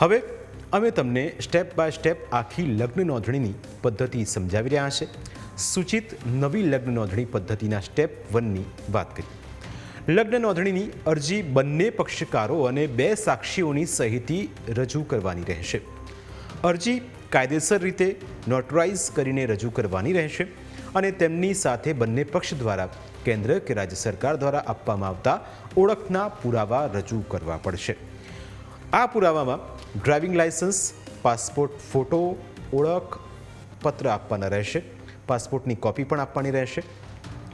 હવે, અમે તમને સ્ટેપ બાય સ્ટેપ આખી લગ્ન નોંધણીની પદ્ધતિ સમજાવી રહ્યા છે. સૂચિત નવી લગ્ન નોંધણી પદ્ધતિના સ્ટેપ વનની વાત કરી લગ્ન નોંધણીની અરજી બંને પક્ષકારો અને બે સાક્ષીઓની સહીથી રજૂ કરવાની રહેશે. અરજી કાયદેસર રીતે નોટરાઇઝ કરીને રજૂ કરવાની રહેશે અને તેમની સાથે બંને પક્ષ દ્વારા કેન્દ્ર કે રાજ્ય સરકાર દ્વારા આપવામાં આવતા ઓળખના પુરાવા રજૂ કરવા પડશે. આ પુરાવામાં ડ્રાઇવિંગ લાયસન્સ પાસપોર્ટ ફોટો, ઓળખ, પત્ર આપવાના રહેશે. પાસપોર્ટની કોપી પણ આપવાની રહેશે.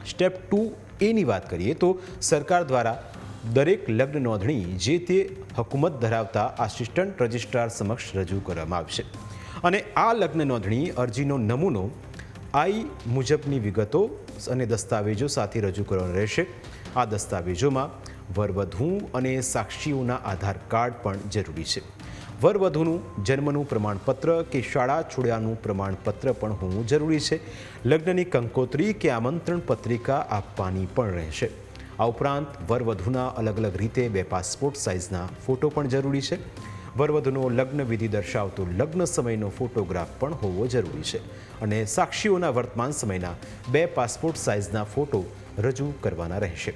સ્ટેપ ટુ એની વાત કરીએ તો સરકાર દ્વારા દરેક લગ્ન નોંધણી જે તે હકુમત ધરાવતા આસિસ્ટન્ટ રજિસ્ટ્રાર સમક્ષ રજૂ કરવામાં આવશે. અને આ લગ્ન નોંધણી અરજીનો નમૂનો આઈ મુજબની વિગતો અને દસ્તાવેજો સાથે રજૂ કરવાનો રહેશે. આ દસ્તાવેજોમાં વરવધુ અને સાક્ષીઓના આધાર કાર્ડ પણ જરૂરી છે. વરવધુનું જન્મનું પ્રમાણપત્ર કે શાળા છોડ્યાનું પ્રમાણપત્ર પણ હોવું જરૂરી છે. લગ્નની કંકોત્રી કે આમંત્રણ પત્રિકા આપવાની પણ રહેશે. આ ઉપરાંત વરવધુના અલગ અલગ રીતે બે પાસપોર્ટ સાઇઝના ફોટો પણ જરૂરી છે. વરવધુનો લગ્ન વિધિ દર્શાવતો લગ્ન સમયનો ફોટોગ્રાફ પણ હોવો જરૂરી છે અને સાક્ષીઓના વર્તમાન સમયના બે પાસપોર્ટ સાઇઝના ફોટો રજૂ કરવાના રહેશે.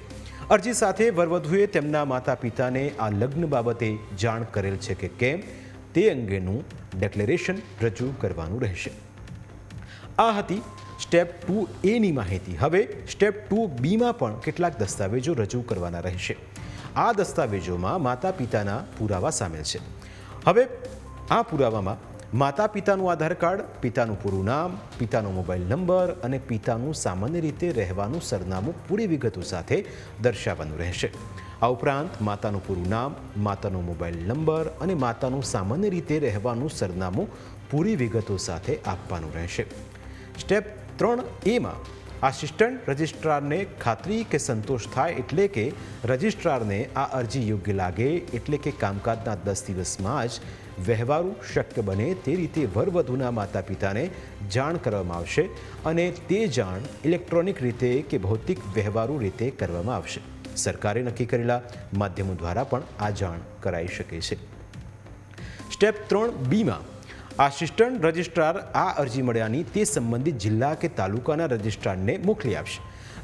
અરજી સાથે વરવધુએ તેમના માતા પિતાને આ લગ્ન બાબતે જાણ કરેલ છે કે કેમ તે અંગેનું ડેક્લેરેશન રજૂ કરવાનું રહેશે. આ હતી સ્ટેપ ટુ એની માહિતી. હવે સ્ટેપ ટુ બીમાં પણ કેટલાક દસ્તાવેજો રજૂ કરવાના રહેશે. આ દસ્તાવેજોમાં માતા પિતાના પુરાવા સામેલ છે. હવે આ પુરાવામાં માતા પિતાનું આધાર કાર્ડ, પિતાનું પૂરું નામ, પિતાનો મોબાઈલ નંબર અને પિતાનું સામાન્ય રીતે રહેવાનું સરનામું પૂરી વિગતો સાથે દર્શાવવાનું રહેશે. આ ઉપરાંત માતાનું પૂરું નામ, માતાનો મોબાઈલ નંબર અને માતાનું સામાન્ય રીતે રહેવાનું સરનામું પૂરી વિગતો સાથે આપવાનું રહેશે. સ્ટેપ ત્રણ એમાં આસિસ્ટન્ટ રજિસ્ટ્રારને ખાતરી કે સંતોષ થાય એટલે કે રજિસ્ટ્રારને આ અરજી યોગ્ય લાગે એટલે કે કામકાજના દસ દિવસમાં જ વ્યવહારું શક્ય બને તે રીતે વરવધુના માતા પિતાને જાણ કરવામાં આવશે અને તે જાણ ઇલેક્ટ્રોનિક રીતે કે ભૌતિક વ્યવહારુ રીતે કરવામાં આવશે. સરકારે નક્કી કરેલા માધ્યમો દ્વારા પણ આ જાણ કરાઈ શકે છે. સ્ટેપ ત્રણ બીમાં આસિસ્ટન્ટ રજિસ્ટ્રાર આ અરજી મળ્યાની તે સંબંધિત જિલ્લા કે તાલુકાના રજિસ્ટ્રારને મોકલી આપશે.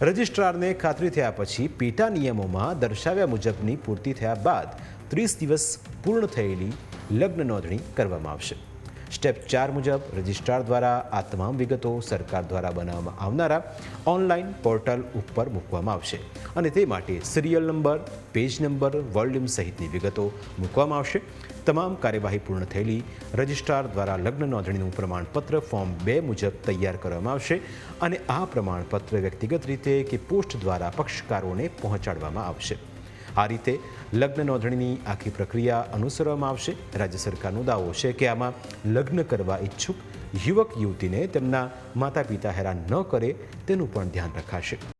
રજિસ્ટ્રારને ખાતરી થયા પછી પેટા નિયમોમાં દર્શાવ્યા મુજબની પૂર્તિ થયા બાદ ત્રીસ દિવસ પૂર્ણ થયેલી લગ્ન નોંધણી કરવામાં આવશે. સ્ટેપ ચાર મુજબ, રજિસ્ટ્રાર દ્વારા આ તમામ વિગતો સરકાર દ્વારા બનાવવામાં આવનારા ઓનલાઈન પોર્ટલ ઉપર મૂકવામાં આવશે. અને તે માટે serial number, page number volume સહિતની વિગતો મૂકવામાં આવશે. તમામ કાર્યવાહી પૂર્ણ થયેલી રજિસ્ટ્રાર દ્વારા લગ્ન નોંધણીનું પ્રમાણપત્ર ફોર્મ બે મુજબ તૈયાર કરવામાં આવશે અને આ પ્રમાણપત્ર વ્યક્તિગત રીતે કે પોસ્ટ દ્વારા પક્ષકારોને પહોંચાડવામાં આવશે. આ રીતે લગ્ન નોંધણીની આખી પ્રક્રિયા અનુસરવામાં આવશે. રાજ્ય સરકારનો દાવો છે કે આમાં લગ્ન કરવા ઈચ્છુક યુવક યુવતીને તેમના માતા પિતા હેરાન ન કરે તેનું પણ ધ્યાન રખાશે.